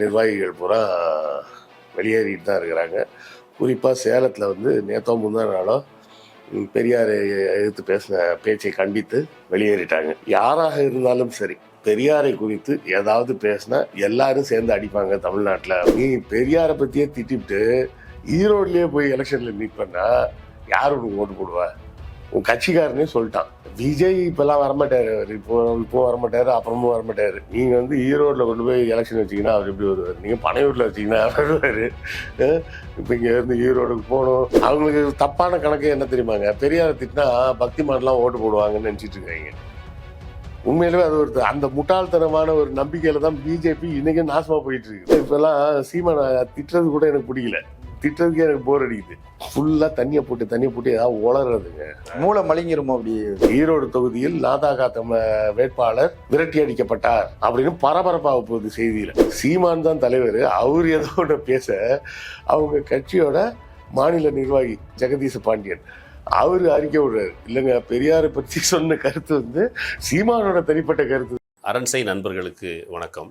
நிர்வாகிகள் பூரா வெளியேறிட்டு தான் இருக்கிறாங்க. குறிப்பாக சேலத்தில் வந்து நேத்தோ முந்தா நாளோ பெரியாரை எதிர்த்து பேசின பேச்சை கண்டித்து வெளியேறிட்டாங்க. யாராக இருந்தாலும் சரி பெரியாரை குறித்து ஏதாவது பேசினா எல்லாரும் சேர்ந்து அடிப்பாங்க தமிழ்நாட்டில். நீ பெரியாரை பற்றியே திட்டிவிட்டு ஈரோட்லேயே போய் எலெக்ஷனில் மீட் பண்ணால் யார் உனக்கு ஓட்டு போடுவா? கட்சிக்காரனே சொல்லிட்டான். விஜய் இப்பெல்லாம் வரமாட்டாரு. அவர் இப்போ இப்போ வரமாட்டாரு அப்புறமும் வரமாட்டாரு. நீங்க வந்து ஈரோட்டில் கொண்டு போய் எலெக்ஷன் வச்சிங்கன்னா அவர் எப்படி வருவார்? நீங்க பனையூர்ல வச்சிங்கன்னா அவர் இப்போ இங்கே இருந்து ஈரோடுக்கு போகணும். அவங்களுக்கு தப்பான கணக்கு என்ன தெரியுமாங்க? பெரியார் திட்டினா பக்திமான்லாம் ஓட்டு போடுவாங்கன்னு நினச்சிட்டு இருக்காங்க. உண்மையிலேயே அது ஒரு அந்த முட்டாள்தனமான ஒரு நம்பிக்கையில தான் பிஜேபி இன்னைக்கு நாசமா போயிட்டு இருக்கு. இப்பெல்லாம் சீமான திட்டுறது கூட எனக்கு பிடிக்கல திட்டுறதுக்கே எனக்கு போர் அடிக்குது. ஃபுல்லா தண்ணியை போட்டு தண்ணியை போட்டு ஏதாவது உளறதுங்க. மூளை மலிங்கிருமோ அப்படி? ஈரோடு தொகுதியில் நாதாகா தமிழ வேட்பாளர் விரட்டி அடிக்கப்பட்டார் அப்படின்னு பரபரப்பாக போகுது செய்தியில. சீமான் தான் தலைவர். அவர் ஏதோ ஒன்று பேச அவங்க கட்சியோட மாநில நிர்வாகி ஜெகதீச பாண்டியன். அவர் அறிக்கை விடுறாரு. இல்லைங்க பெரியாரை பற்றி சொன்ன கருத்து வந்து சீமானோட தனிப்பட்ட கருத்து. அரண்சை நண்பர்களுக்கு வணக்கம்.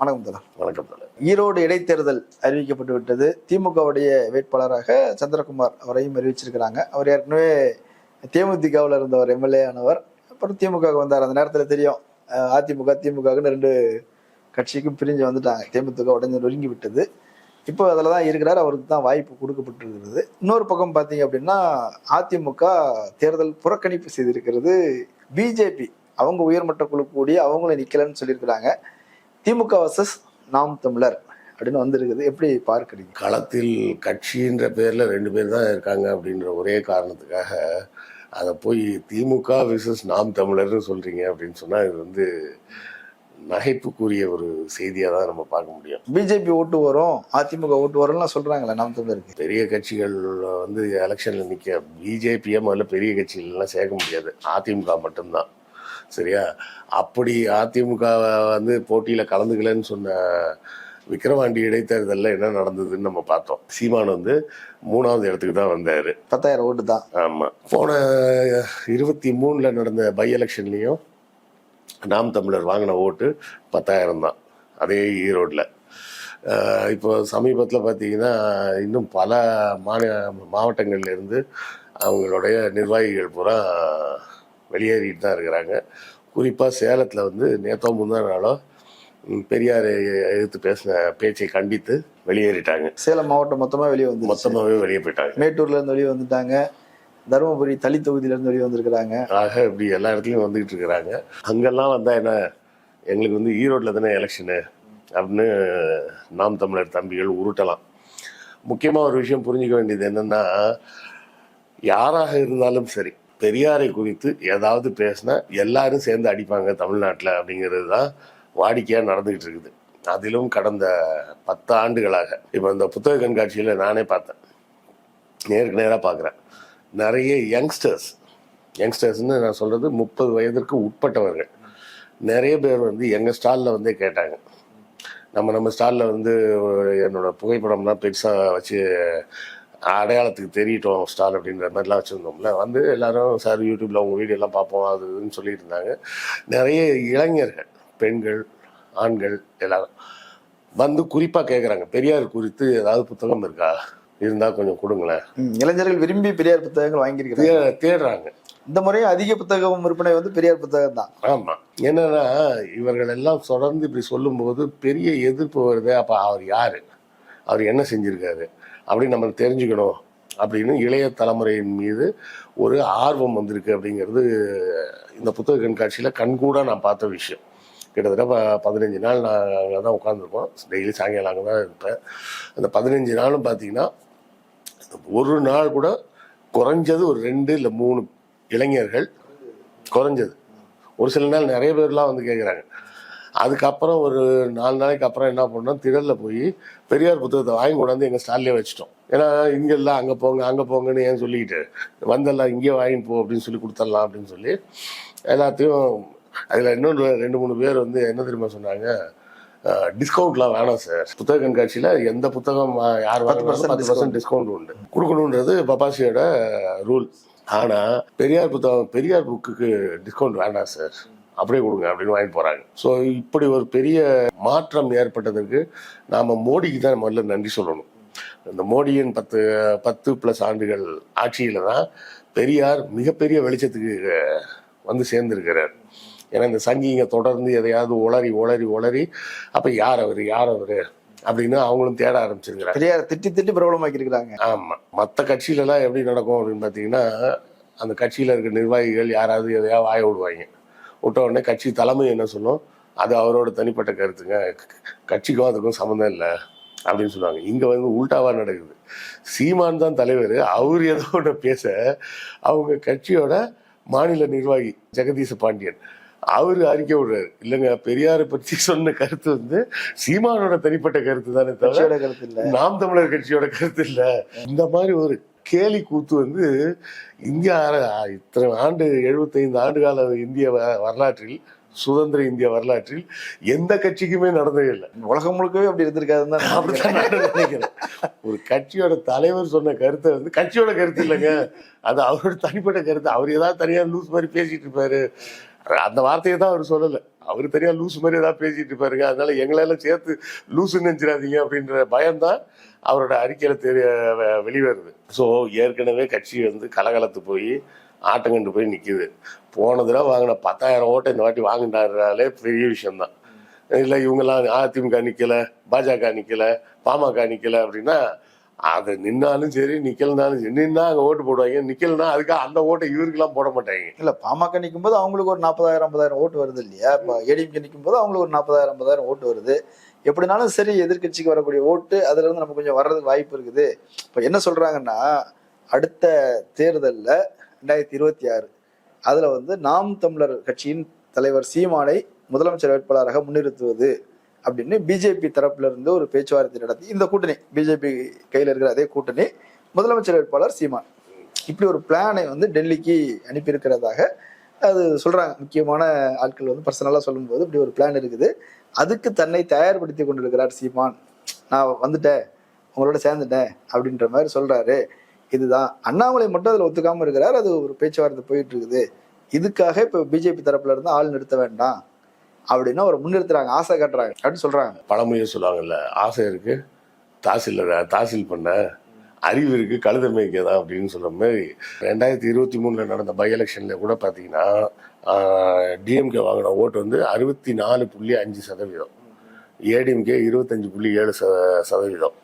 வணக்கம் தலா வணக்கம் தல. ஈரோடு இடைத்தேர்தல் அறிவிக்கப்பட்டு விட்டது. திமுகவுடைய வேட்பாளராக சந்திரகுமார் அவரையும் அறிவிச்சிருக்கிறாங்க. அவர் ஏற்கனவே தேமுதிகவில் இருந்தவர் எம்எல்ஏ ஆனவர். அப்புறம் திமுக வந்தார். அந்த நேரத்தில் தெரியும் அதிமுக திமுகன்னு ரெண்டு கட்சிக்கும் பிரிஞ்சு வந்துட்டாங்க. தேமுதிக உடஞ்சு நொறுங்கி விட்டது. இப்போ அதில் தான் இருக்கிறார். அவருக்கு தான் வாய்ப்பு கொடுக்கப்பட்டிருக்கிறது. இன்னொரு பக்கம் பார்த்தீங்க அப்படின்னா அதிமுக தேர்தல் புறக்கணிப்பு செய்திருக்கிறது. பிஜேபி அவங்க உயர்மட்ட குழு கூடி அவங்களும் நிக்கலன்னு சொல்லியிருக்கிறாங்க. திமுக வர்சஸ் நாம் தமிழர் அப்படின்னு வந்திருக்குது. எப்படி பார்க்குறீங்க? களத்தில் கட்சின்ற பேர்ல ரெண்டு பேர் தான் இருக்காங்க அப்படின்ற ஒரே காரணத்துக்காக அதை போய் திமுக விசஸ் நாம் தமிழர்னு சொல்றீங்க அப்படின்னு சொன்னா இது வந்து நகைப்புக்குரிய ஒரு செய்தியாக தான் நம்ம பார்க்க முடியும். பிஜேபி ஓட்டு வரும் அதிமுக ஓட்டு வரும்லாம் சொல்றாங்களே நாம் தமிழருக்கு. பெரிய கட்சிகள் வந்து எலெக்ஷன்ல நிற்க பிஜேபியை முதல்ல பெரிய கட்சிகள்லாம் சேர்க்க முடியாது. அதிமுக மட்டும்தான். சரியா? அப்படி அதிமுக வந்து போட்டியில கலந்துக்கலன்னு சொன்ன விக்கிரவாண்டி இடைத்தேர்தலில் என்ன நடந்ததுன்னு நம்ம பார்த்தோம். சீமான் வந்து மூணாவது இடத்துக்கு தான் வந்தாரு. பத்தாயிரம் ஓட்டு தான். ஆமா. போன இருபத்தி மூணுல நடந்த பை எலெக்ஷன்லயும் நாம் தமிழர் வாங்கின ஓட்டு பத்தாயிரம் தான். அதே ஈரோட்ல. அஹ் இப்போ சமீபத்தில் பார்த்தீங்கன்னா இன்னும் பல மாநில மாவட்டங்கள்ல இருந்து அவங்களுடைய நிர்வாகிகள் பூரா வெளியேறிட்டு தான் இருக்கிறாங்க. குறிப்பாக சேலத்தில் வந்து நேத்தோ முந்தா நாளோ பெரியாரை எதிர்த்து பேசின பேச்சை கண்டித்து வெளியேறிட்டாங்க. சேலம் மாவட்டம் மொத்தமா வெளியே வந்து மொத்தமாகவே வெளியே போயிட்டாங்க. மேட்டூர்ல இருந்து வெளியே வந்துட்டாங்க. தருமபுரி தளி தொகுதியில இருந்து வெளியே வந்திருக்கிறாங்க. ஆக இப்படி எல்லா இடத்துலையும் வந்துகிட்டு இருக்கிறாங்க. அங்கெல்லாம் வந்தா என்ன எங்களுக்கு வந்து ஈரோட்டில் தானே எலெக்ஷனு அப்படின்னு நாம் தமிழர் தம்பிகள் உருட்டலாம். முக்கியமாக ஒரு விஷயம் புரிஞ்சுக்க வேண்டியது என்னன்னா யாராக இருந்தாலும் சரி பெரியாரை குறித்து ஏதாவது பேசினா எல்லாரும் சேர்ந்து அடிப்பாங்க தமிழ்நாட்டில் அப்படிங்கிறது தான் வாடிக்கையாக நடந்துகிட்டு இருக்குது. அதிலும் கடந்த பத்து ஆண்டுகளாக இப்போ இந்த புத்தக கண்காட்சியில் நானே பார்த்தேன். நேருக்கு நேராக பார்க்குறேன். நிறைய யங்ஸ்டர்ஸ் யங்ஸ்டர்ஸ்னு நான் சொல்கிறது முப்பது வயதிற்கு உட்பட்டவர்கள். நிறைய பேர் வந்து எங்கள் ஸ்டாலில் வந்தே கேட்டாங்க. நம்ம நம்ம ஸ்டாலில் வந்து என்னோடய என்னோட புகைப்படம்லாம் பெருசாக வச்சு அடையாளத்துக்கு தெரியட்டும் ஸ்டால் அப்படின்ற மாதிரிலாம் வச்சுருந்தோம்ல. வந்து எல்லாரும் சார் யூடியூப்பில் உங்கள் வீடியோலாம் பார்ப்போம் அது இதுன்னு சொல்லிட்டு இருந்தாங்க நிறைய இளைஞர்கள் பெண்கள் ஆண்கள் எல்லாரும் வந்து குறிப்பாக கேட்குறாங்க பெரியார் குறித்து ஏதாவது புத்தகம் இருக்கா? இருந்தால் கொஞ்சம் கொடுங்களேன். இளைஞர்கள் விரும்பி பெரியார் புத்தகங்கள் வாங்கியிருக்கிறாங்க. தேடுறாங்க. இந்த முறையும் அதிக புத்தகம் விற்பனை வந்து பெரியார் புத்தகம் தான். ஆமா. என்னன்னா இவர்கள் எல்லாம் தொடர்ந்து இப்படி சொல்லும்போது பெரிய எதிர்ப்பு வருது. அப்ப அவர் யாரு? அவர் என்ன செஞ்சிருக்காரு? அப்படின்னு நம்ம தெரிஞ்சுக்கணும் அப்படின்னு இளைய தலைமுறையின் மீது ஒரு ஆர்வம் வந்திருக்கு அப்படிங்கிறது இந்த புத்தக கண்காட்சியில் கண்கூடாக நான் பார்த்த விஷயம். கிட்டத்தட்ட ப- பதினஞ்சு நாள் நான் அங்கே தான் உட்காந்துருப்போம் டெய்லி சாயங்காலம் அங்கே தான் இருப்பேன். அந்த பதினஞ்சு நாளும் பார்த்தீங்கன்னா ஒரு நாள் கூட குறைஞ்சது ஒரு ரெண்டு இல்லை மூணு இளைஞர்கள் குறைஞ்சது. ஒரு சில நாள் நிறைய பேர்லாம் வந்து கேட்குறாங்க அதுக்கப்புறம் ஒரு நாலு நாளைக்கு அப்புறம் என்ன பண்ணோம்? திடலில் போய் பெரியார் புத்தகத்தை வாங்கி கொண்டாந்து எங்கள் ஸ்டால்லே வச்சிட்டோம். ஏன்னா இங்கே இல்லை அங்கே போங்க அங்கே போங்கன்னு ஏன் சொல்லிக்கிட்டு வந்தெல்லாம் இங்கே வாங்கி போ அப்படின்னு சொல்லி கொடுத்துடலாம் அப்படின்னு சொல்லி எல்லாத்தையும் அதில் இன்னொன்று ரெண்டு மூணு பேர் வந்து என்ன தெரியுமா சொன்னாங்க? டிஸ்கவுண்ட்லாம் வேணாம் சார் புத்தக கண்காட்சியில் எந்த புத்தகம் யார் பத்து பர்சன்ட் டிஸ்கவுண்ட் உண்டு. கொடுக்கணுன்றது பப்பாசியோட ரூல். ஆனால் பெரியார் புத்தகம் பெரியார் புக்குக்கு டிஸ்கவுண்ட் வேண்டாம் சார் அப்படியே கொடுங்க அப்படின்னு வாங்கி போகிறாங்க ஸோ இப்படி ஒரு பெரிய மாற்றம் ஏற்பட்டதற்கு நாம் மோடிக்கு தான் முதல்ல நன்றி சொல்லணும். இந்த மோடியின் பத்து பத்து ப்ளஸ் ஆண்டுகள் ஆட்சியில் தான் பெரியார் மிகப்பெரிய வெளிச்சத்துக்கு வந்து சேர்ந்திருக்கிறார். ஏன்னா இந்த சங்கிங்க தொடர்ந்து எதையாவது உளறி உளறி உளறி அப்போ யார் அவர் யார் அவர் அப்படின்னு அவங்களும் தேட ஆரம்பிச்சிருக்கிறாங்க. பெரியார் திட்டி திட்டி பிரபலமாக்கி இருக்கிறாங்க ஆமாம் மற்ற கட்சியிலலாம் எப்படி நடக்கும் அப்படின்னு பார்த்தீங்கன்னா அந்த கட்சியில் இருக்க நிர்வாகிகள் யாராவது எதையாவது வாய விடுவாங்க. விட்ட உடனே கட்சி தலைமை என்ன சொல்லும்? அது அவரோட தனிப்பட்ட கருத்துங்க. கட்சிக்கும் அதுக்கும் சம்மந்தம் இல்லை அப்படின்னு சொல்லுவாங்க. இங்கே வந்து உல்டாவா நடக்குது. சீமான் தான் தலைவர். அவர் ஏதோ ஒன்று பேச அவங்க கட்சியோட மாநில நிர்வாகி ஜெகதீச பாண்டியன். அவர் அறிக்கை விடுறாரு. இல்லைங்க பெரியாரை பற்றி சொன்ன கருத்து வந்து சீமானோட தனிப்பட்ட கருத்து தானே தவிர நாம் தமிழர் கட்சியோட கருத்து இல்ல. இந்த மாதிரி ஒரு கேலி கூத்து வந்து இந்தியா இத்தனை ஆண்டு எழுபத்தைந்து ஆண்டு கால இந்திய வரலாற்றில் சுதந்திர இந்திய வரலாற்றில் எந்த கட்சிக்குமே நடந்ததே இல்லை. உலகம் முழுக்கவே அப்படி இருந்திருக்காதுன்னு தான் நான் அப்படித்தான் நான் நினைக்கிறேன். ஒரு கட்சியோட தலைவர் சொன்ன கருத்தை வந்து கட்சியோட கருத்து இல்லைங்க. அது அவரோட தனிப்பட்ட கருத்து. அவர் ஏதாவது தனியா லூஸ் மாதிரி பேசிட்டு இருப்பாரு. அந்த வார்த்தையை தான் அவர் சொல்லல. அவர் தனியா லூஸ் மாதிரி ஏதாவது பேசிட்டு இருப்பாருங்க. அதனால எங்களெல்லாம் சேர்த்து லூசு நினைச்சிடாதீங்க அப்படின்ற பயம்தான் அவரோட அறிக்கையில தெரிய வெளிவருது. ஸோ ஏற்கனவே கட்சி வந்து கலகலத்து போய் ஆட்டம் கண்டு போய் நிற்கிது போன தடவை வாங்கின பத்தாயிரம் ஓட்டை இந்த வாட்டி வாங்கினாலே பெரிய விஷயம்தான். இல்லை இவங்கெல்லாம் அதிமுக நிற்கலை பாஜக நிற்கலை பாமக நிற்கலை அப்படின்னா அது நின்னாலும் சரி நிக்கலனாலும் சரி நின்னா அங்க ஓட்டு போடுவாங்க நிக்கலனா அதுக்காக அந்த ஓட்டை இவருக்கெல்லாம் போட மாட்டாங்க. இல்ல பாமக நிற்கும் போது அவங்களுக்கு ஒரு நாற்பதாயிரம் ஐம்பதாயிரம் ஓட்டு வருது இல்லையா? இப்போ ஏடிஎம்கே நிற்கும் போது அவங்களுக்கு ஒரு நாற்பதாயிரம் ஐம்பதாயிரம் ஓட்டு வருது. எப்படினாலும் சரி எதிர்க்கட்சிக்கு வரக்கூடிய ஓட்டு அதுல இருந்து நமக்கு கொஞ்சம் வர்றதுக்கு வாய்ப்பு இருக்குது. இப்போ என்ன சொல்றாங்கன்னா அடுத்த தேர்தல்ல ரெண்டாயிரத்தி இருபத்தி ஆறு அதுல வந்து நாம் தமிழர் கட்சியின் தலைவர் சீமானை முதலமைச்சர் வேட்பாளராக முன்னிறுத்துவது. அப்படின்னு பிஜேபி தரப்புல இருந்து ஒரு பேச்சுவார்த்தை நடத்தி இந்த கூட்டணி பிஜேபி கையில இருக்கிற அதே கூட்டணி முதலமைச்சர் வேட்பாளர் சீமான். இப்படி ஒரு பிளானை வந்து டெல்லிக்கு அனுப்பியிருக்கிறதாக அது சொல்றாங்க. முக்கியமான ஆட்கள் வந்து பர்சனலா சொல்லும்போது இப்படி ஒரு பிளான் இருக்குது. அதுக்கு தன்னை தயார்படுத்தி கொண்டிருக்கிறார் சீமான். நான் வந்துட்டேன் உங்களோட சேர்ந்துட்டேன் அப்படின்ற மாதிரி சொல்றாரு. இதுதான். அண்ணாமலை மட்டும் அதுல ஒத்துக்காம இருக்கிறார். அது ஒரு பேச்சுவார்த்தை போயிட்டு இருக்குது. இதுக்காக இப்ப பிஜேபி தரப்புல இருந்து ஆள் நிறுத்த வேண்டாம். அப்படின்னு அவரை முன்னிறுத்துறாங்க ஆசை காட்டுறாங்க அப்படின்னு சொல்றாங்க. பழமொழியை சொல்லுவாங்கல்ல ஆசை இருக்கு தாசில் தாசில் பண்ண அறிவு இருக்கு கழுத மேய்க்கதா அப்படின்னு சொல்ற மாதிரி. ரெண்டாயிரத்தி இருபத்தி மூணுல நடந்த பை எலெக்ஷன்ல கூட பாத்தீங்கன்னா டிஎம்கே வாங்கின ஓட்டு வந்து அறுபத்தி நாலு புள்ளி அஞ்சு சதவீதம். ஏடிஎம்கே இருபத்தஞ்சு புள்ளி ஏழு ச சதவீதம்.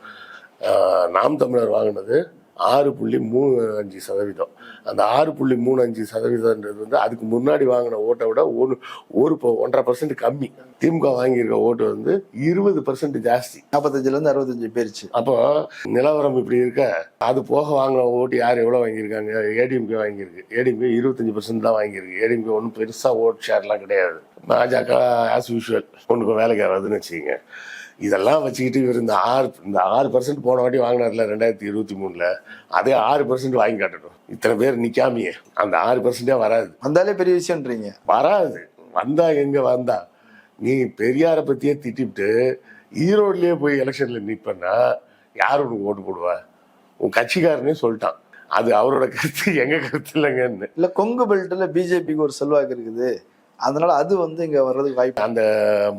நாம் தமிழர் வாங்கினது ஆறு புள்ளி மூணு அஞ்சு சதவீதம். அந்த ஆறு புள்ளி மூணு அஞ்சு சதவீதம்ன்றது வந்து அதுக்கு முன்னாடி வாங்கின ஓட்டை விட ஒரு ஒரு ஒன்றரை பர்சன்ட் கம்மி. திமுக வாங்கியிருக்க ஓட்டு வந்து இருபது பர்சன்ட் ஜாஸ்தி. நாற்பத்தஞ்சுல இருந்து அறுபத்தஞ்சு போயிருச்சு. அப்போ நிலவரம் இப்படி இருக்க. அது போக வாங்கின ஓட்டு யார் எவ்வளோ வாங்கியிருக்காங்க? ஏடிஎம்கே வாங்கியிருக்கு. ஏடிஎம்கே இருபத்தஞ்சு பர்சன்ட் தான் வாங்கியிருக்கு. ஏடிஎம்கே ஒன்றும் பெருசாக ஓட் ஷேர்லாம் கிடையாது. பாஜக ஆஸ் யூஷுவல் ஒன்றுக்கு வேலைக்கு வராதுன்னு வச்சுக்கோங்க. இதெல்லாம் வச்சுக்கிட்டு இவர் இந்த ஆறு இந்த ஆறு பர்சன்ட் போன வாட்டி வாங்கினார்ல ரெண்டாயிரத்தி இருபத்தி மூணுல. அதே ஆறு பர்சன்ட் வாங்கி காட்டட்டும். இத்தனை பேர் நிக்காமையே. அந்த ஆறு பர்சன்டே வராது. வந்தாலே பெரிய விஷயம்ன்றீங்க. வராது. வந்தா எங்க வந்தா? நீ பெரியாரை பத்தியே திட்டிவிட்டு ஈரோட்லயே போய் எலெக்ஷன்ல நிப்பன்னா யார் உனக்கு ஓட்டு போடுவா? உன் கட்சிக்காரனே சொல்லிட்டான். அது அவரோட கருத்து எங்க கருத்து இல்லைங்கன்னு. இல்ல கொங்கு பெல்ட்ல பிஜேபிக்கு ஒரு செல்வாக்கு இருக்குது. அதனால அது வந்து இங்க வர்றதுக்கு வாய்ப்பு அந்த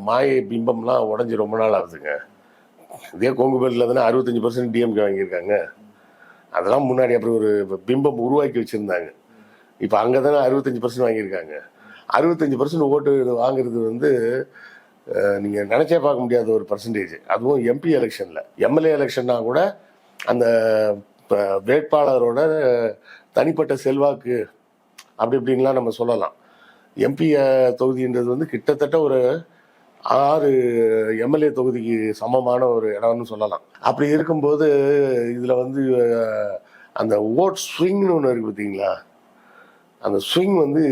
மாயை பிம்பம்லாம் உடஞ்சி ரொம்ப நாள் ஆகுதுங்க. இதே கொங்கு பேட்டில் தானே அறுபத்தஞ்சு பர்சன்ட் டிஎம்கே வாங்கியிருக்காங்க. அதெல்லாம் முன்னாடி அப்படி ஒரு பிம்பம் உருவாக்கி வச்சுருந்தாங்க. இப்போ அங்கே தானே அறுபத்தஞ்சு பர்சன்ட் வாங்கியிருக்காங்க. அறுபத்தஞ்சு பர்சன்ட் ஓட்டு வாங்குறது வந்து நீங்கள் நினச்சே பார்க்க முடியாத ஒரு பர்சன்டேஜ் அதுவும் எம்பி எலெக்ஷனில் எம்எல்ஏ எலெக்ஷன்னா கூட அந்த வேட்பாளரோட தனிப்பட்ட செல்வாக்கு அப்படி இப்படின்லாம் நம்ம சொல்லலாம். எம்பி தொகுதின்றது வந்து கிட்டத்தட்ட ஒரு ஆறு எம்எல்ஏ தொகுதிக்கு சமமான ஒரு இடம்னு சொல்லலாம். அப்படி இருக்கும்போது இதில் வந்து அந்த ஓட் ஸ்விங்னு ஒன்று இருக்கு பார்த்தீங்களா அந்த ஸ்விங் வந்து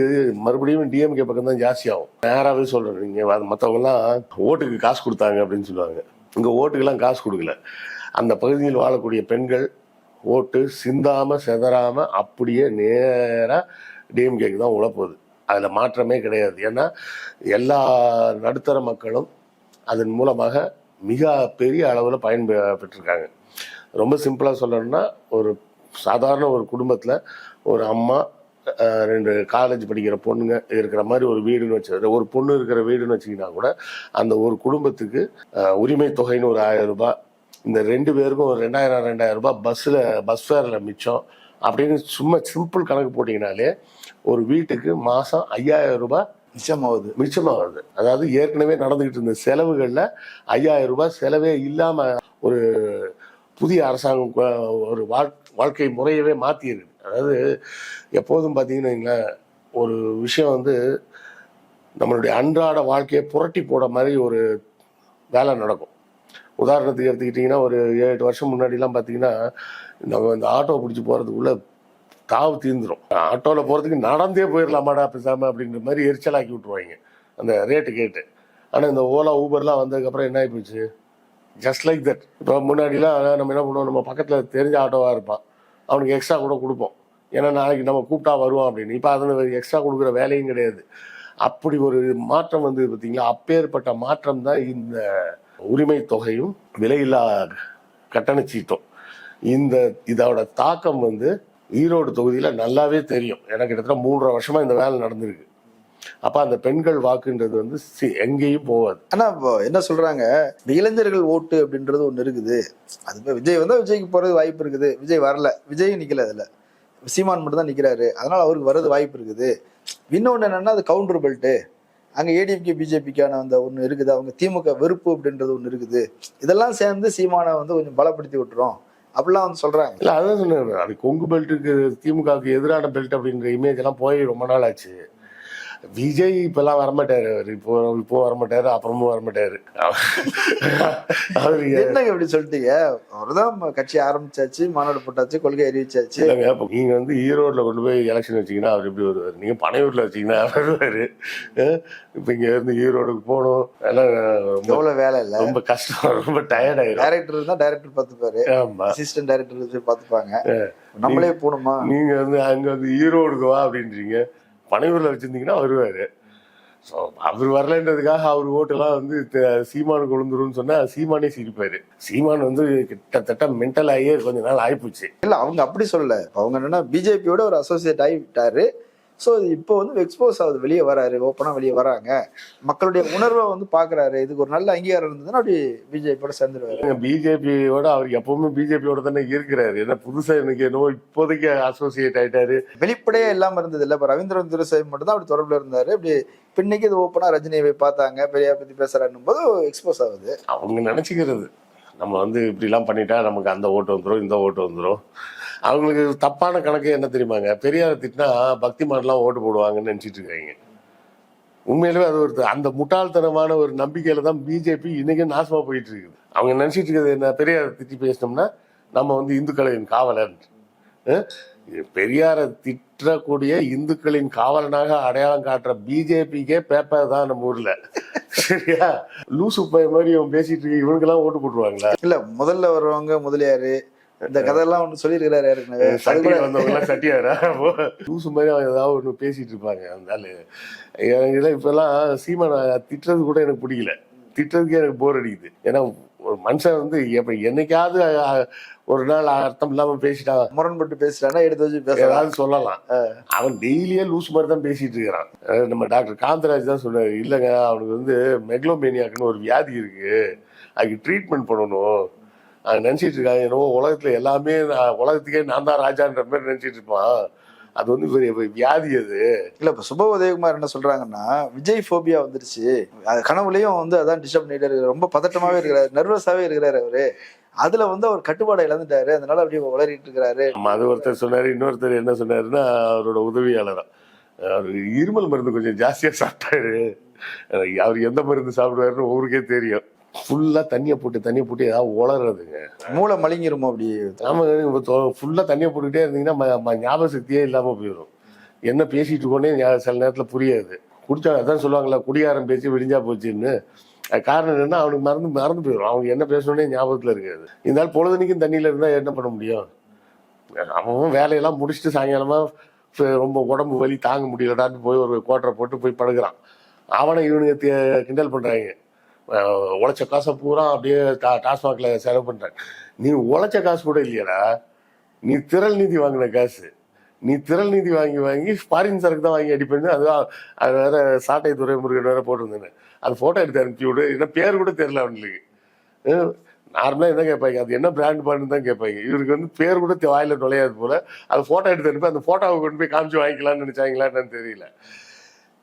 மறுபடியும் டிஎம்கே பக்கம் தான் ஜாஸ்தியாகும் நேராகவே சொல்கிறேன் நீங்கள் மற்றவங்கலாம் ஓட்டுக்கு காசு கொடுத்தாங்க அப்படின்னு சொல்லுவாங்க. இங்கே ஓட்டுக்கெல்லாம் காசு கொடுக்கல. அந்த பகுதியில் வாழக்கூடிய பெண்கள் ஓட்டு சிந்தாமல் செதறாமல் அப்படியே நேராக டிஎம்கேக்கு தான் உழப்போகுது அதில் மாற்றமே கிடையாது. ஏன்னா எல்லா நடுத்தர மக்களும் அதன் மூலமாக மிக பெரிய அளவில் பயன் பெற்றிருக்காங்க. ரொம்ப சிம்பிளாக சொல்லணும்னா ஒரு சாதாரண ஒரு குடும்பத்தில் ஒரு அம்மா ரெண்டு காலேஜ் படிக்கிற பொண்ணுங்க இருக்கிற மாதிரி ஒரு வீடுன்னு வச்சு ஒரு பொண்ணு இருக்கிற வீடுன்னு வச்சிங்கன்னா கூட அந்த ஒரு குடும்பத்துக்கு உரிமை தொகைன்னு ஒரு ஆயிரம் ரூபாய் இந்த ரெண்டு பேருக்கும் ஒரு ரெண்டாயிரம் ரெண்டாயிரம் ரூபாய் பஸ்ஸில் பஸ் ஃபேரில் மிச்சம் அப்படின்னு சும்மா சிம்பிள் கணக்கு போட்டிங்கனாலே ஒரு வீட்டுக்கு மாதம் ஐயாயிரம் ரூபாய் நிச்சயமாவது மிச்சமாக வருது அதாவது ஏற்கனவே நடந்துகிட்டு இருந்த செலவுகளில் ஐயாயிரம் ரூபாய் செலவே இல்லாமல் ஒரு புதிய அரசாங்கம் ஒரு வாழ் வாழ்க்கை முறையவே மாற்றியிருக்கு அதாவது எப்போதும் பார்த்தீங்கன்னா ஒரு விஷயம் வந்து நம்மளுடைய அன்றாட வாழ்க்கையை புரட்டி போட மாதிரி ஒரு வேலை நடக்கும். உதாரணத்துக்கு எடுத்துக்கிட்டிங்கன்னா ஒரு ஏழு எட்டு வருஷம் முன்னாடிலாம் பார்த்தீங்கன்னா நம்ம இந்த ஆட்டோ பிடிச்சி போகிறதுக்குள்ளே தாவு தீர்ந்துடும் ஆட்டோவில் போகிறதுக்கு நடந்தே போயிடலாமாடா பேசாமல் அப்படின்ற மாதிரி எரிச்சலாக்கி விட்ருவாங்க அந்த ரேட்டு கேட்டு. ஆனால் இந்த ஓலா ஊபர்லாம் வந்ததுக்கப்புறம் என்ன ஆகிப்போச்சு ஜஸ்ட் லைக் தட் இப்போ முன்னாடிலாம் நம்ம என்ன பண்ணுவோம்? நம்ம பக்கத்தில் தெரிஞ்ச ஆட்டோவாக இருப்பான். அவனுக்கு எக்ஸ்ட்ரா கூட கொடுப்போம். ஏன்னா நாளைக்கு நம்ம கூப்பிட்டா வருவான் அப்படின்னு. இப்போ அதில் எக்ஸ்ட்ரா கொடுக்குற வேலையும் கிடையாது. அப்படி ஒரு மாற்றம் வந்து பார்த்தீங்களா அப்பேற்பட்ட மாற்றம் தான் இந்த உரிமை தொகையும் விலையில்லா கட்டணச்சீட்டும் இந்த இதோட தாக்கம் வந்து ஈரோடு தொகுதியில் நல்லாவே தெரியும். எனக்கு கிட்டத்தட்ட மூன்றரை வருஷமா இந்த வேலை நடந்திருக்கு. அப்போ அந்த பெண்கள் வாக்குன்றது வந்து சி- எங்கேயும் போகாது. ஆனா இப்போ என்ன சொல்றாங்க? இந்த இளைஞர்கள் ஓட்டு அப்படின்றது ஒன்று இருக்குது. அது விஜய் வந்தா விஜய்க்கு போறது வாய்ப்பு இருக்குது. விஜய் வரல. விஜயும் நிக்கல அதுல. சீமான் மட்டும் தான் நிக்கிறாரு. அதனால அவருக்கு வர்றது வாய்ப்பு இருக்குது. இன்னொன்னு என்னன்னா அது கவுண்டர் பெல்ட்டு அங்கே ஏடிஎம்கே பிஜேபிக்கான அந்த ஒன்று இருக்குது. அவங்க திமுக வெறுப்பு அப்படின்றது ஒன்று இருக்குது. இதெல்லாம் சேர்ந்து சீமானை வந்து கொஞ்சம் பலப்படுத்தி விட்டுரும் அப்படிலாம் வந்து சொல்றாங்க. இல்லை அதான் சொன்னேன். அது கொங்கு பெல்ட்டுக்கு திமுகவுக்கு எதிரான பெல்ட் அப்படின்ற இமேஜ் எல்லாம் போய் ரொம்ப நாள் ஆச்சு. விஜய் இப்பெல்லாம் வரமாட்டாரு. அவர் இப்போ இப்போ வரமாட்டாரு அப்புறமும் வரமாட்டாரு. அவரு என்னங்க இப்படி சொல்லிட்டீங்க? அவர்தான் கட்சி ஆரம்பிச்சாச்சு மாநாடு போட்டாச்சு கொள்கை அறிவிச்சாச்சு. இல்லைங்க நீங்க வந்து ஈரோட்ல கொண்டு போய் எலெக்ஷன் வச்சீங்கன்னா அவர் எப்படி வருவார்? நீங்க பனையூர்ல வச்சீங்கன்னா அவர் வருவாரு. இப்ப இங்க இருந்து ஈரோடுக்கு போகணும். எல்லாம் எவ்வளவு வேலை இல்ல. ரொம்ப கஷ்டம் ரொம்ப டயர்ட் ஆயிரும். டைரக்டர் இருந்தா டைரக்டர் பார்த்துப்பாரு அசிஸ்டன்ட் டைரக்டர் பார்த்துப்பாங்க நம்மளே போகணுமா? நீங்க வந்து அங்க வந்து ஈரோடுக்கு வா அப்படின்றீங்க. பனையூரில் வச்சுருந்தீங்கன்னா வருவார். ஸோ அவர் வரலன்றதுக்காக அவர் ஓட்டெல்லாம் வந்து த- சீமானுக்கு விழுந்துரும்னு சொன்னா சீமானே சிரிப்பாரு. சீமான் வந்து கிட்டத்தட்ட மென்டல் ஆகியே கொஞ்ச நாள் ஆயிப்போச்சு. இல்லை அவங்க அப்படி சொல்லல. அவங்க என்னன்னா பிஜேபியோட ஒரு அசோசியேட் ஆகிட்டாரு ஸோ இப்போ வந்து எக்ஸ்போஸ் ஆகுது வெளியே வராரு ஓப்பனா வெளியே வராங்க. மக்களுடைய உணர்வை வந்து பாக்குறாரு இதுக்கு ஒரு நல்ல அங்கீகாரம் இருந்ததுன்னா அப்படி பிஜேபியோட சேர்ந்துருவாரு. பிஜேபியோட அவர் எப்பவுமே பிஜேபியோட தானே இருக்கிறாரு. ஏன்னா புதுசா எனக்கு என்னவோ இப்போதைக்கு அசோசியேட் ஆயிட்டாரு. வெளிப்படையே இல்லாம இருந்தது இல்ல இப்ப ரவீந்திரன் துரைசாமி மட்டும் தான் அப்படி தொடர்புல இருந்தாரு. இப்படி பின்னைக்கு இது ஓப்பனா ரஜினியை போய் பார்த்தாங்க. பெரியார் பத்தி பேசுறாருன்னும் போது எக்ஸ்போஸ் ஆகுது. அவங்க நினைச்சுக்கிறது. நம்ம வந்து இப்படிலாம் பண்ணிட்டா நமக்கு அந்த ஓட்டு வந்துடும் இந்த ஓட்டு வந்துடும் அவங்களுக்கு தப்பான கணக்கு என்ன தெரியுமாங்க? பெரியாரை திட்டினா பக்திமான்லாம் ஓட்டு போடுவாங்கன்னு நினச்சிட்டு இருக்காங்க. உண்மையிலேயே அது ஒரு அந்த முட்டாள்தனமான ஒரு நம்பிக்கையில தான் பிஜேபி இன்னைக்கு நாசமா போயிட்டு இருக்குது. அவங்க நினைச்சிட்டு இருக்கிறது என்ன? பெரியாரை திட்டி பேசினோம்னா நம்ம வந்து இந்துக்களின் காவலன். அஹ் பெரியாரை திட்டக்கூடிய இந்துக்களின் காவலனாக அடையாளம் காட்டுற பிஜேபிக்கே பேப்பர் தான் நம்ம ஊர்ல. சரியா? லூசு பைய மாதிரி அவன் பேசிட்டு இருக்கு இவனுக்கெல்லாம் ஓட்டு போட்டுருவாங்களா? இல்ல முதல்ல வருவாங்க முதலியாரு இந்த கதையெல்லாம் ஒண்ணு சொல்லியிருக்கிறாரு ஏற்கனவே சட்டி கூட வந்தவங்க சட்டியாரா? லூசு மாதிரி அவன் ஏதாவது ஒன்று பேசிட்டு இருப்பாங்க அதனால எனக்கு இதெல்லாம் இப்பெல்லாம் சீமானை திட்டுறது கூட எனக்கு பிடிக்கல. திட்டுறதுக்கே எனக்கு போர் அடிக்குது. ஏன்னா ஒரு மனுஷன் வந்து எப்ப என்னைக்காவது ஒரு நாள் அர்த்தம் இல்லாம பேசிட்டான் முரண்பட்டு பேசுறானா எடுத்து வச்சு பேசலாம் ஏதாவது சொல்லலாம். அவன் டெய்லியே லூஸ் மாதிரி தான் பேசிட்டு இருக்கிறான். நம்ம டாக்டர் காந்தராஜ் தான் சொன்னாரு இல்லைங்க அவனுக்கு வந்து மெக்லோமேனியாக்குன்னு ஒரு வியாதி இருக்கு. அதுக்கு ட்ரீட்மெண்ட் பண்ணணும். நினைச்சிட்டு இருக்காங்க என்னவோ உலகத்துல எல்லாமே உலகத்துக்கே நான் தான் ராஜான்ற மாதிரி நினைச்சிட்டு இருப்பான். அது வந்து பெரிய வியாதி அது. இல்ல இப்ப சுப உதயகுமார் என்ன சொல்றாங்கன்னா விஜய் ஃபோபியா வந்துருச்சு. அது கனவுலயும் வந்து அதான் டிஸ்டர்ப் பண்ணிட்டு ரொம்ப பதட்டமாவே இருக்கிறாரு நர்வஸாவே இருக்கிறாரு அவரு. அதுல வந்து அவர் கட்டுப்பாடை இழந்துட்டாரு. அதனால அப்படியே வளரிட்டு இருக்கிறாரு. அது ஒருத்தர் சொன்னாரு இன்னொருத்தர் என்ன சொன்னாருன்னா அவரோட உதவியாளர். அவர் இருமல் மருந்து கொஞ்சம் ஜாஸ்தியா சாப்பிட்டாரு. அவர் எந்த மருந்து சாப்பிடுவாருன்னு ஊருக்கே தெரியும். ஃபுல்லா தண்ணியை போட்டு தண்ணியை போட்டு ஏதாவது உளறதுங்க. மூளை மலிங்கிருமோ அப்படி? ஆமா ஃபுல்லா தண்ணியை போட்டுக்கிட்டே இருந்தீங்கன்னா ஞாபக சக்தியே இல்லாம போயிடும் என்ன பேசிட்டு இருக்கோன்னே சில நேரத்தில் புரியாது. குடிச்சா அதான் சொல்லுவாங்களா குடிகாரன் பேச்சு விடிஞ்சா போச்சுன்னு. அது காரணம் என்னன்னா அவனுக்கு மறந்து மறந்து போயிடும் அவங்க என்ன பேசணுன்னே ஞாபகத்தில் இருக்காது. இருந்தாலும் பொழுதுனைக்கும் தண்ணியில் இருந்தால் என்ன பண்ண முடியும்? அவன் வேலையெல்லாம் முடிச்சுட்டு சாயங்காலமா ஃப- ரொம்ப உடம்பு வலி தாங்க முடியலடான்னு போய் ஒரு கோட்டரை போட்டு போய் படுக்கிறான். அவனை இவனுங்க தே- கிண்டல் பண்றாங்க. அஹ் உழைச்ச காசை பூரா அப்படியே டா- டாஸ்மாக்ல செலவு பண்ணுறேன் நீ உழைச்ச காசு கூட இல்லையாடா. நீ திரள் நிதி வாங்கின காசு. நீ திரள் நிதி வாங்கி வாங்கி ஃபாரின் சரக்கு தான் வாங்கி அடிப்பேன். அதுதான் அது வேற சாட்டை துறைமுருகன் வேற போட்டிருந்தேன் அது ஃபோட்டோ எடுத்து அனுப்பிச்சு விடு. ஏன்னா பேர் கூட தெரியல அவனுக்கு. நார்மலாக என்ன கேட்பாங்க? அது என்ன பிராண்ட் பண்ணு தான் கேட்பாங்க. இவருக்கு வந்து பேர் கூட வாயில் நுழையாது போல. அது ஃபோட்டோ எடுத்து அனுப்பி அந்த ஃபோட்டோவை கொண்டு போய் காமிச்சு வாங்கிக்கலாம்னு நினைச்சாங்களான்னு தெரியல.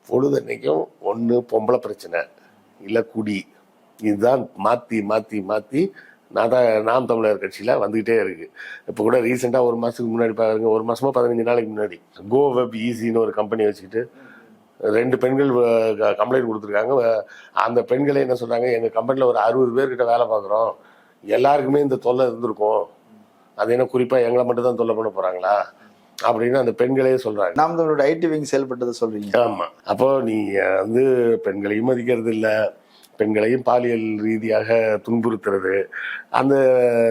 பொழுதன்னைக்கும் ஒன்று பொம்பளை பிரச்சனை. இல்லை குடி இதுதான் மாற்றி மாற்றி மாற்றி நான் தான் நாம் தமிழர் கட்சியில் வந்துக்கிட்டே இருக்கு. இப்போ கூட ரீசெண்டாக ஒரு மாதத்துக்கு முன்னாடி பாருங்க ஒரு மாதமாக பதினஞ்சு நாளைக்கு முன்னாடி கோ வெப் ஈஸின்னு ஒரு கம்பெனி வச்சுக்கிட்டு ரெண்டு பெண்கள் கம்ப்ளைண்ட் கொடுத்துருக்காங்க. அந்த பெண்களே என்ன சொல்கிறாங்க எங்கள் கம்பெனியில் ஒரு அறுபது பேர்கிட்ட வேலை பார்க்குறோம். எல்லாருக்குமே இந்த தொல்லை இருந்திருக்கும். அது என்ன குறிப்பாக எங்களை மட்டும் தான் தொல்லை பண்ண போகிறாங்களா அப்படின்னு அந்த பெண்களே சொல்கிறாங்க நாம் தமிழோட ஐடி விங் செயல்பட்டதை சொல்றீங்க. ஆமா. அப்போ நீ அஹ், வந்து பெண்களையும் மதிக்கிறது இல்ல பெண்களையும் பாலியல் ரீதியாக துன்புறுத்துறது. அந்த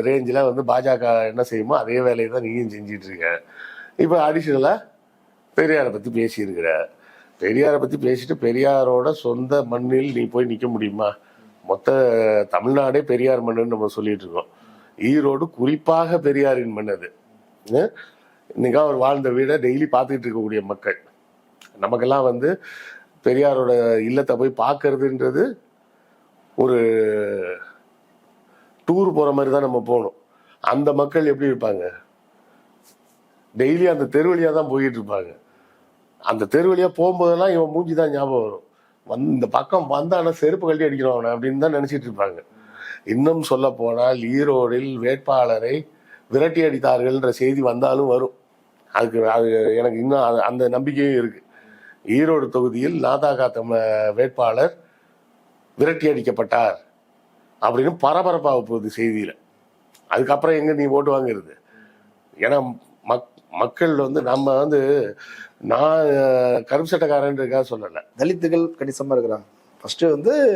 ரேஞ்சில் வந்து பாஜக என்ன செய்யுமோ அதே வேலையை தான் நீயும் செஞ்சிட்டு இருக்க. இப்போ அடிஷனலாக பெரியாரை பற்றி பேசியிருக்கிற. பெரியாரை பற்றி பேசிட்டு பெரியாரோட சொந்த மண்ணில் நீ போய் நிற்க முடியுமா? மொத்த தமிழ்நாடே பெரியார் மண்ணுன்னு நம்ம சொல்லிட்டு இருக்கோம். ஈரோடு குறிப்பாக பெரியாரின் மண் அது. அஹ் இன்னைக்கு அவர் வாழ்ந்த வீடை டெய்லி பார்த்துக்கிட்டு இருக்கக்கூடிய மக்கள். நமக்கெல்லாம் வந்து பெரியாரோட இல்லத்தை போய் பார்க்கறதுன்றது ஒரு டூர் போகிற மாதிரி தான் நம்ம போகணும். அந்த மக்கள் எப்படி இருப்பாங்க? டெய்லி அந்த தெரு வழியாக தான் போயிட்டு இருப்பாங்க. அந்த தெரு வழியாக போகும்போதெல்லாம் இவன் மூஞ்சி தான் ஞாபகம் வரும். வந் இந்த பக்கம் வந்தானா செருப்பு கழட்டி அடிக்கிறோம் அவனை அப்படின்னு தான் நினச்சிட்டு இருப்பாங்க. இன்னும் சொல்ல போனால் ஈரோடில் வேட்பாளரை விரட்டி அடித்தார்கள்ன்ற செய்தி வந்தாலும் வரும். அதுக்கு அது எனக்கு இன்னும் அது- அந்த நம்பிக்கையும் இருக்கு. ஈரோடு தொகுதியில் நாதாகா தமிழ வேட்பாளர் விரட்டி அடிக்கப்பட்டார் அப்படின்னு பரபரப்பாக போகுது செய்தியில். அதுக்கப்புறம் எங்கே நீ ஓட்டு வாங்குறது? ஏன்னா மக் மக்கள் வந்து நம்ம வந்து நான் கரும்பு கருப்பு சட்டக்காரன்றதுக்காக சொல்லலை. தலித்துகள் கணிசமாக இருக்கிறாங்க. ஃபஸ்ட்டு வந்து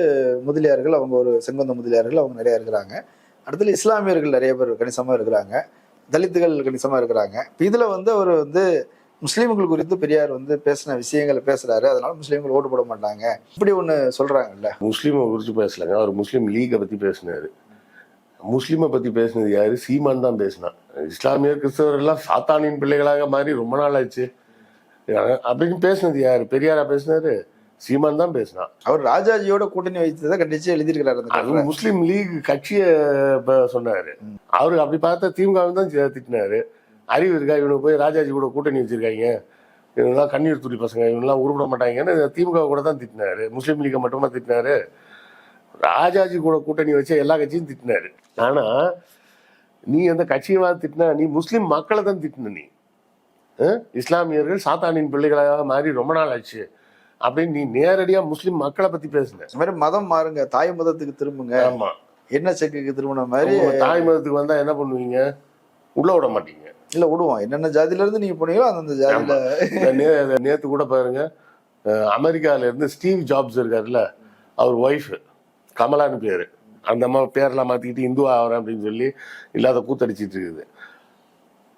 முதலியார்கள் அவங்க ஒரு செங்கொந்த முதலியார்கள் அவங்க நிறையா இருக்கிறாங்க. அடுத்தது இஸ்லாமியர்கள் நிறைய பேர் கணிசமாக இருக்கிறாங்க. தலித்துகள் கணிசமாக இருக்கிறாங்க. இதில் வந்து அவர் வந்து முஸ்லீம்கள் குறித்து பெரியார் வந்து பேசின விஷயங்களை பேசுறாரு. அதனால முஸ்லீம்கள் ஓட்டு போட மாட்டாங்க. இப்படி ஒன்று சொல்றாங்கல்ல? முஸ்லீமை குறித்து பேசலைங்க அவர் முஸ்லீம் லீகை பற்றி பேசினாரு. முஸ்லீமை பற்றி பேசினது யாரு? சீமான் தான் பேசினான். இஸ்லாமியர் கிறிஸ்தவர் எல்லாம் சாத்தானின் பிள்ளைகளாக மாறி ரொம்ப நாள் ஆச்சு. அப்படின்னு பேசினது யாரு? பெரியாரா பேசினாரு? சீமான் தான் பேசினான் அவர் ராஜாஜியோட கூட்டணி வைத்ததை கண்டிச்சு எழுதியிருக்கிறாரு அது. முஸ்லீம் லீக் கட்சியை சொன்னாரு. அவரு அப்படி பார்த்தா திமுக தான் திட்டினாரு. அறிவு இருக்கா? இவனுக்கு போய் ராஜாஜி கூட கூட்டணி வச்சிருக்காங்க. இவங்கெல்லாம் கண்ணீர் துளி பசங்க. இவங்கெல்லாம் உருப்பிட மாட்டாங்கன்னு திமுக கூட தான் திட்டினாரு. முஸ்லீம் லீக்கை மட்டுமா திட்டினாரு. ராஜாஜி கூட கூட்டணி வச்ச எல்லா கட்சியும் திட்டினாரு. ஆனா நீ அந்த கட்சியை திட்டினா நீ முஸ்லீம் மக்களை தான் திட்டின நீ? இஸ்லாமியர்கள் சாத்தானின் பிள்ளைகளாக மாறி ரொம்ப நாள் ஆச்சு. அப்படின்னு நீ நேரடியா முஸ்லீம் மக்களை பத்தி பேசுன. இந்த மாதிரி மதம் மாறுங்க. தாய் மதத்துக்கு திரும்புங்க. ஆமா. என்ன செக்குக்கு திரும்பின மாதிரி உங்க தாய் மதத்துக்கு வந்தா என்ன பண்ணுவீங்க? உள்ள விட மாட்டீங்க. இல்ல விடுவோம். என்னென்ன ஜாதியில இருந்து நீங்க போனீங்களோ அந்தந்த ஜாதியில. நேத்து கூட பாருங்க. அமெரிக்கால இருந்து ஸ்டீவ் ஜாப்ஸ் இருக்காருல்ல அவர் ஒய்ஃப் கமலான்னு பேரு. அந்த அம்மா பேர்லாம் மாத்திக்கிட்டு இந்து ஆகிறேன் அப்படின்னு சொல்லி இல்லாத கூத்தடிச்சிட்டு இருக்குது.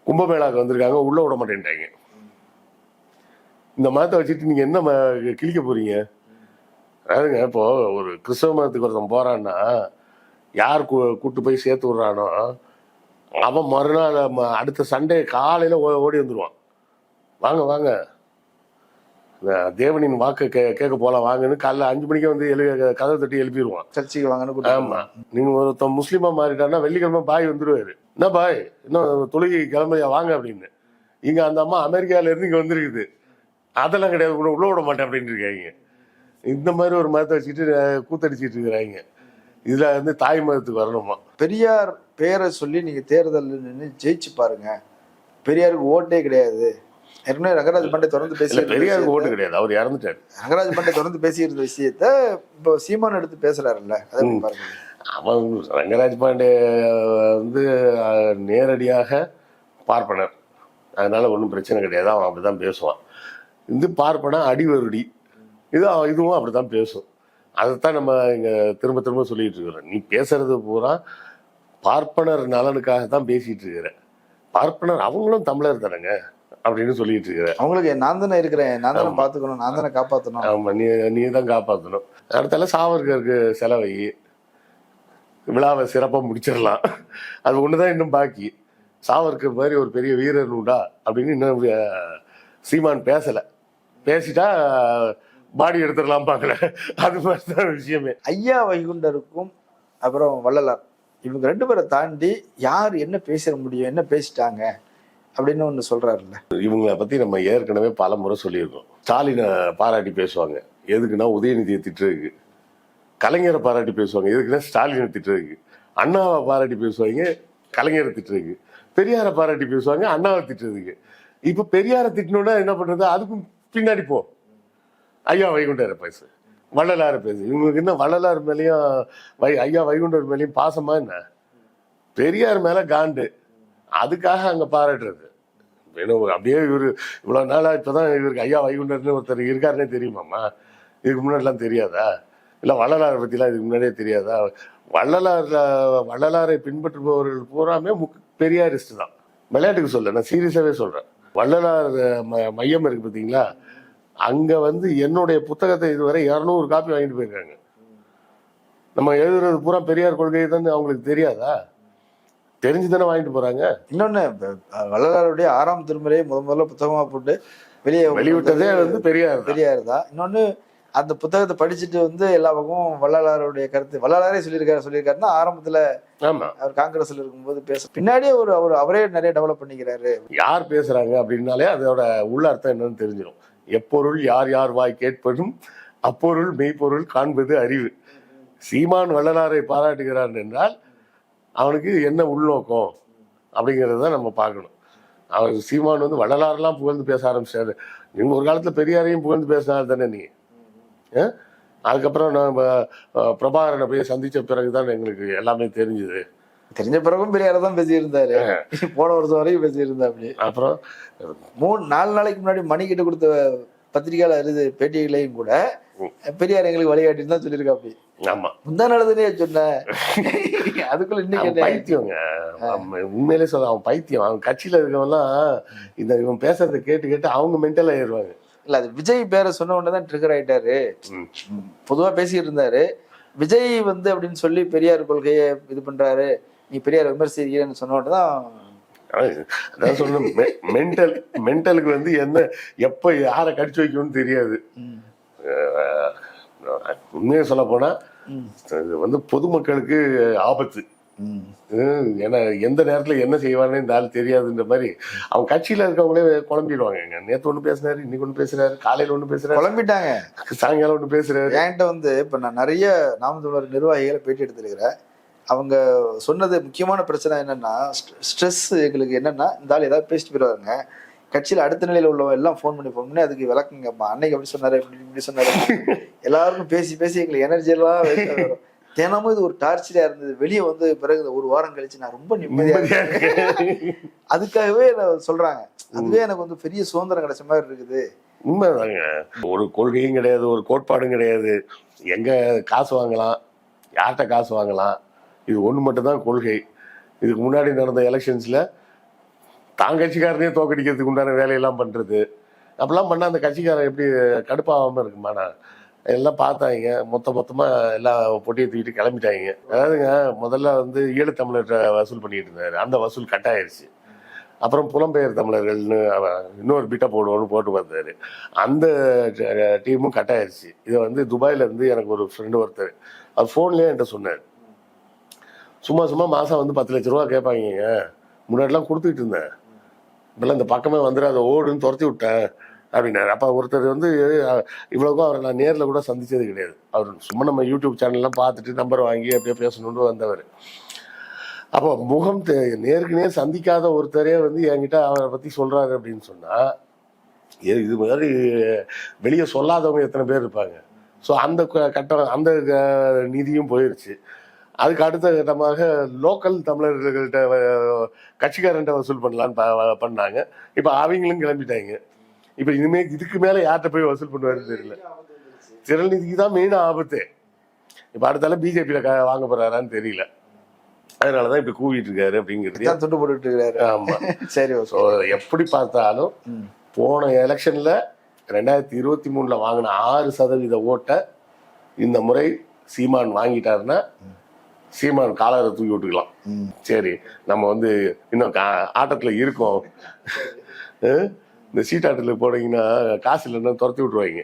கும்பமேளாக்கு வந்திருக்காங்க உள்ள விட மாட்டேன்ட்டாங்க. இந்த மதத்தை வச்சுட்டு நீங்க என்ன கிழிக்க போறீங்க? அதாவதுங்க இப்போ ஒரு கிறிஸ்தவ மதத்துக்கு ஒருத்தன் போறான்னா யார் கூட்டு போய் சேர்த்து விடுறானோ அவன் மறுநாள் அடுத்த சண்டே காலையில ஓடி வந்துருவான். வாங்க வாங்க. தேவனின் வாக்கு கே கேட்க போலாம் வாங்கன்னு காலைல அஞ்சு மணிக்கே வந்து எழு கதவை தட்டி எழுப்பிடுவான் சர்ச்சைக்கு வாங்கன்னு கூட்டிட்டு ஆமா. நீங்க ஒருத்தன் முஸ்லீமா மாறிட்டான்னா வெள்ளிக்கிழமை பாய் வந்துருவாரு. என்ன பாய்? இன்னும் தொழுகை கிளம்பையா வாங்க அப்படின்னு. இங்க அந்த அம்மா அமெரிக்கால இருந்து இங்க வந்திருக்குது. அதெல்லாம் கிடையாது. உள்ள விட மாட்டேன் அப்படின்னு இருக்காங்க. இந்த மாதிரி ஒரு மதத்தை வச்சுட்டு அஹ், கூத்தடிச்சிட்டு இருக்கிறாங்க. இதுல வந்து தாய் மதத்துக்கு வரணுமா? பெரியார் பேரை சொல்லி நீங்க தேர்தல் நின்று ஜெயிச்சு பாருங்க. பெரியாருக்கு ஓட்டே கிடையாது. ஏற்கனவே ரங்கராஜ் பாண்டே தொடர்ந்து பேசி பெரியாருக்கு ஓட்டு கிடையாது. அவர் இறந்துட்டாரு. ரங்கராஜ் பாண்டே தொடர்ந்து பேசியிருந்த விஷயத்த இப்போ சீமான் எடுத்து பேசுறாருல்ல. அதை பாருங்க. அவன் ரங்கராஜ் பாண்டே வந்து நேரடியாக பார்ப்பனர். அதனால ஒன்றும் பிரச்சனை கிடையாது. அவன் அப்படிதான் பேசுவான். இது பார்ப்பனா அடிவருடி. இது இதுவும் அப்படித்தான் பேசும். அதைத்தான் நம்ம இங்க திரும்ப திரும்ப சொல்லிட்டு இருக்கிறோம். நீ பேசுறது பூரா பார்ப்பனர் நலனுக்காக தான் பேசிட்டு இருக்கிற. பார்ப்பனர் அவங்களும் தமிழர் தானேங்க அப்படின்னு சொல்லிட்டு இருக்கிற. அவங்களுக்கு நான் தானே இருக்கிறேன் நான் தானே பாத்துக்கணும் நான் தானே காப்பாத்தணும். ஆமா நீ நீ தான் காப்பாற்றணும் அடுத்தால சாவர்கருக்கு செலவை. விழாவை சிறப்பாக முடிச்சிடலாம். அது ஒன்று தான் இன்னும் பாக்கி. சாவர்கர் மாதிரி ஒரு பெரிய வீரர் உண்டா அப்படின்னு இன்னும் சீமான் பேசலை. பேசிட்டா பாடி எடுத்துடலாம் பார்க்கல. அது மாதிரி தான் விஷயமே. ஐயா வைகுண்டருக்கும் அப்புறம் வள்ளலார். இவங்க ரெண்டு பேரை தாண்டி யார் என்ன பேச முடியும் என்ன பேசிட்டாங்க அப்படின்னு ஒண்ணு சொல்றாருல்ல. இவங்களை பற்றி நம்ம ஏற்கனவே பல முறை சொல்லியிருக்கோம். ஸ்டாலினை பாராட்டி பேசுவாங்க. எதுக்குன்னா உதயநிதியை திட்டுறதுக்கு. கலைஞரை பாராட்டி பேசுவாங்க. எதுக்குன்னா ஸ்டாலினை திட்டுறதுக்கு. அண்ணாவை பாராட்டி பேசுவாங்க. கலைஞரை திட்டுறதுக்கு. பெரியாரை பாராட்டி பேசுவாங்க. அண்ணாவை திட்டுறதுக்கு. இப்போ பெரியாரை திட்டணும்னா என்ன பண்றது? அதுக்கும் பின்னாடி போ. ஐயா வைகுண்டர் பேசு. வள்ளலார் பேசு. இவங்களுக்கு என்ன வள்ளலார் மேலேயும் வை ஐயா வைகுண்டர் மேலேயும் பாசமா என்ன? பெரியார் மேல காண்டு. அதுக்காக அங்க பாராட்டுறது. வேணும் அப்படியே இவரு இவ்வளவு நாளா இப்பதான் இவருக்கு ஐயா வைகுண்டர்னு ஒருத்தர் இருக்காருன்னே தெரியுமாம்மா? இதுக்கு முன்னாடிலாம் தெரியாதா? இல்ல வள்ளலாரை பத்திலாம் இதுக்கு முன்னாடியே தெரியாதா? வள்ளலாரில் வள்ளலாரை பின்பற்றுபவர்கள் பூராமே முக் பெரியாரிஸ்ட் தான். விளையாட்டுக்கு சொல்ல நான் சீரியஸாவே சொல்றேன். வள்ளலார் மையம் இருக்கு பாத்தீங்களா? அங்க வந்து என்னுடைய புத்தகத்தை இதுவரை இரநூறு காப்பி வாங்கிட்டு போயிருக்காங்க. நம்ம எழுதுறது பூரா பெரியார் கொள்கை தான் அவங்களுக்கு தெரியாதா? தெரிஞ்சு தானே வாங்கிட்டு போறாங்க. இன்னொன்னு இப்ப, அஹ், வள்ளலாருடைய ஆறாம் திருமுறையை முத முதல்ல புத்தகமா போட்டு வெளியே வெளிவிட்டதே வந்து பெரியார். பெரியார் தான். இன்னொன்னு அந்த புத்தகத்தை படிச்சுட்டு வந்து எல்லா பக்கமும் வள்ளலாருடைய கருத்து வள்ளலாரே சொல்லியிருக்காரு சொல்லியிருக்காருன்னா ஆரம்பத்துல ஆமா. அவர் காங்கிரஸ்ல இருக்கும்போது பேச பின்னாடியே ஒரு அவர் அவரே நிறைய டெவலப் பண்ணிக்கிறாரு. யார் பேசுறாங்க அப்படின்னாலே அதோட உள்ள அர்த்தம் என்னன்னு தெரிஞ்சிடும் எப்பொருள் யார் யார் வாய் கேட்பதும் அப்பொருள் மெய்ப்பொருள் காண்பது அறிவு. சீமான் வள்ளலாரை பாராட்டுகிறான் என்றால் அவனுக்கு என்ன உள்நோக்கம் அப்படிங்கிறத நம்ம பார்க்கணும். அவர் சீமான் வந்து வள்ளலாரெல்லாம் புகழ்ந்து பேச ஆரம்பிச்சாரு. நீங்க ஒரு காலத்துல பெரியாரையும் புகழ்ந்து பேசினார் தானே நீ? ஆ? அதுக்கப்புறம் நம்ம அஹ், பிரபாகரனை போய் சந்திச்ச பிறகுதான் எங்களுக்கு எல்லாமே தெரிஞ்சுது. தெரிஞ்ச பிறகும் பெரியார தான் பேசியிருந்தாரு. போன வருஷம் வரையும் பேசியிருந்தா அப்படி. அப்புறம்? மூணு நாலு நாளைக்கு முன்னாடி மணிக்கிட்ட கொடுத்த பத்திரிகையாளர் இது பேட்டிகளையும் கூட பெரியார் எங்களுக்கு வழிகாட்டின்னு தான் சொல்லியிருக்கா அப்படி ஆமா. முந்தா நாளுதானே சொன்னேன் அதுக்குள்ள இன்னைக்கு பைத்தியங்க. உண்மையிலே சொல்ல அவன் பைத்தியம். அவன் கட்சியில இருக்கவன்லாம் இந்த இவன் பேசுறதை கேட்டு கேட்டு அவங்க மென்டல் ஆயிடுவாங்க இல்ல அது விஜய் பேரை சொன்ன உடனே தான் ட்ரிகர் ஆயிட்டாரு. பொதுவா பேசிட்டு இருந்தாரு விஜய் வந்து அப்படின்னு சொல்லி பெரியார் கொள்கையை இது பண்றாரு. நீ பெரியார் விமர்சிக்கிறேன்னு சொன்ன உடனே தான் அதான் சொன்ன மென்டல் மென்டலுக்கு வந்து என்ன எப்ப யாரை கடிச்சு வைக்கணும்னு தெரியாது. உண்மையை சொல்ல போனா இது வந்து பொதுமக்களுக்கு ஆபத்து. ஏன்னா எந்த நேரத்துல என்ன செய்வானே இந்த ஆள் தெரியாதுன்ற மாதிரி அவன் கட்சியில இருக்கவங்களே குழம்பிடுவாங்க. நேத்து ஒண்ணு பேசுறாரு இன்னைக்கு ஒண்ணு பேசுறாரு காலையில ஒண்ணு பேசுறாரு. குழம்பிட்டாங்க. சாயங்காலம் ஒண்ணு பேசுறாரு. என்கிட்ட வந்து இப்ப நான் நிறைய நாம் நிர்வாகிகளை பேட்டி எடுத்திருக்கிறேன். அவங்க சொன்னது முக்கியமான பிரச்சனை என்னன்னா ஸ்ட்ரெஸ் எங்களுக்கு என்னன்னா இந்த ஆள் ஏதாவது பேசிட்டு போயிடுவாங்க கட்சியில அடுத்த நிலையில உள்ளவங்க எல்லாம் ஃபோன் பண்ணி ஃபோன் பண்ணி அதுக்கு விளக்குங்கம்மா. அன்னைக்கு அப்படி சொன்னாரு இப்படி இப்படி சொன்னாரு. எல்லாருக்கும் பேசி பேசி எங்களுக்கு எனர்ஜி எல்லாம். தினமும் இது ஒரு டார்ச்சரா இருந்தது. வெளியே வந்து பிறகு ஒரு வாரம் கழிச்சு நான் ரொம்ப நிம்மதியா. அதுக்காகவே சொல்றாங்க. அதுவே எனக்கு வந்து பெரிய சுதந்திரம் கிடைச்ச மாதிரி இருக்குது. உண்மைதாங்க. ஒரு கொள்கையும் கிடையாது ஒரு கோட்பாடும் கிடையாது. எங்க காசு வாங்கலாம் யார்கிட்ட காசு வாங்கலாம் இது ஒண்ணு மட்டும்தான் கொள்கை. இதுக்கு முன்னாடி நடந்த எலெக்ஷன்ஸ்ல தான் கட்சிக்காரனே தோக்கடிக்கிறதுக்கு உண்டான வேலையெல்லாம் பண்றது. அப்பெல்லாம் பண்ணா அந்த கட்சிக்காரன் எப்படி கடுப்பாகாம இருக்குமாண்ணா? எல்லாம் பார்த்தாங்க. மொத்த மொத்தமா எல்லாம் பொட்டியை தூக்கிட்டு கிளம்பிட்டாங்க. அதாவதுங்க முதல்ல வந்து ஈழத்தமிழர்கிட்ட வசூல் பண்ணிட்டு இருந்தார். அந்த வசூல் கட் ஆயிருச்சு அப்புறம் புலம்பெயர் தமிழர்கள்னு இன்னொரு பிட்டை போடுவோம்னு போட்டு பார்த்தாரு அந்த டீமும் கட் ஆயிருச்சு இதை வந்து துபாயில இருந்து எனக்கு ஒரு ஃப்ரெண்டு ஒருத்தர் அவர் ஃபோன்லேயே என்கிட்ட சொன்னார். சும்மா சும்மா மாசம் வந்து பத்து லட்ச ரூபா கேட்பாங்க முன்னாடிலாம் கொடுத்துக்கிட்டு இருந்தேன். இப்பெல்லாம் இந்த பக்கமே வந்துடாத ஓடுன்னு துரத்தி விட்டேன். அப்படின்னாரு. அப்போ ஒருத்தர் வந்து இவ்வளோக்கும் அவரை நான் நேரில் கூட சந்தித்தது கிடையாது. அவர் சும்மா நம்ம யூடியூப் சேனல்லாம் பார்த்துட்டு நம்பர் வாங்கி அப்படியே பேசணும்னு வந்தவர். அப்போ முகம் தெ- நேருக்கு நேர் சந்திக்காத ஒருத்தரே வந்து என்கிட்ட அவரை பற்றி சொல்கிறாரு அப்படின்னு சொன்னால் இது இது மாதிரி வெளியே சொல்லாதவங்க எத்தனை பேர் இருப்பாங்க? ஸோ அந்த க- கட்டம் அந்த க- நிதியும் போயிருச்சு. அதுக்கு அடுத்த கட்டமாக லோக்கல் தமிழர்கள்ட்ட கட்சிக்காரன்ட்ட வசூல் பண்ணலான்னு ப- பண்ணாங்க. இப்போ அவங்களும் கிளம்பிட்டாங்க. இப்ப இனிமே இதுக்கு மேல யார்கிட்ட போய் வசூல் பண்ணுவாருன்னு தெரியல. திரள்நிதிக்கு தான் மெயின் ஆபத்து. இப்ப அடுத்தால பிஜேபியில வாங்க போறாரான்னு தெரியல. அதனாலதான் இப்படி கூவிட்டு இருக்காரு அப்படிங்கிறது. தான் துண்டு போட்டுட்டு இருக்காரு. ஆமா. சரி ஸோ எப்படி பார்த்தாலும். போன எலெக்ஷன்ல ரெண்டாயிரத்தி இருபத்தி மூணுல வாங்கின ஆறு சதவீத ஓட்டை இந்த முறை சீமான் வாங்கிட்டாருன்னா சீமான் காலரை தூக்கி விட்டுக்கலாம். சரி நம்ம வந்து இன்னும் ஆட்டத்துல இருக்கோம். இந்த சீட்டாட்டத்தில் போனீங்கன்னா காசு இல்லைன்னா துரத்தி விட்டுருவாங்க.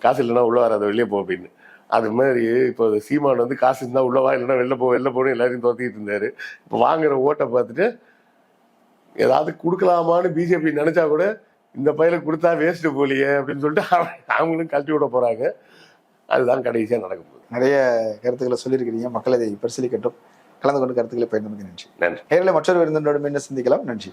காசு இல்லைன்னா உள்ள வராத வெளியே போ அப்படின்னு. அது மாதிரி இப்போ சீமான் வந்து காசு இருந்தா உள்ள வா இல்லைன்னா வெளில போ வெளில போன்னு எல்லாரையும் துரத்திட்டு இருந்தாரு. இப்போ வாங்குற ஓட்டை பார்த்துட்டு ஏதாவது கொடுக்கலாமான்னு பிஜேபி நினைச்சா கூட இந்த பையலுக்கு கொடுத்தா வேஸ்ட் போலியே அப்படின்னு சொல்லிட்டு அவங்க- அவங்களும் கழட்டி விட போறாங்க. அதுதான் கடைசியா நடக்க போகுது. நிறைய கருத்துக்களை சொல்லியிருக்கிறீங்க. மக்கள் இதை பரிசீலிக்கட்டும். கலந்து கொண்டு கருத்துக்களை பயன்படுத்த நன்றி. நன்றி. நேரில் மற்றொரு விருந்தினோடு மீண்டும் சந்திக்கலாம். நன்றி.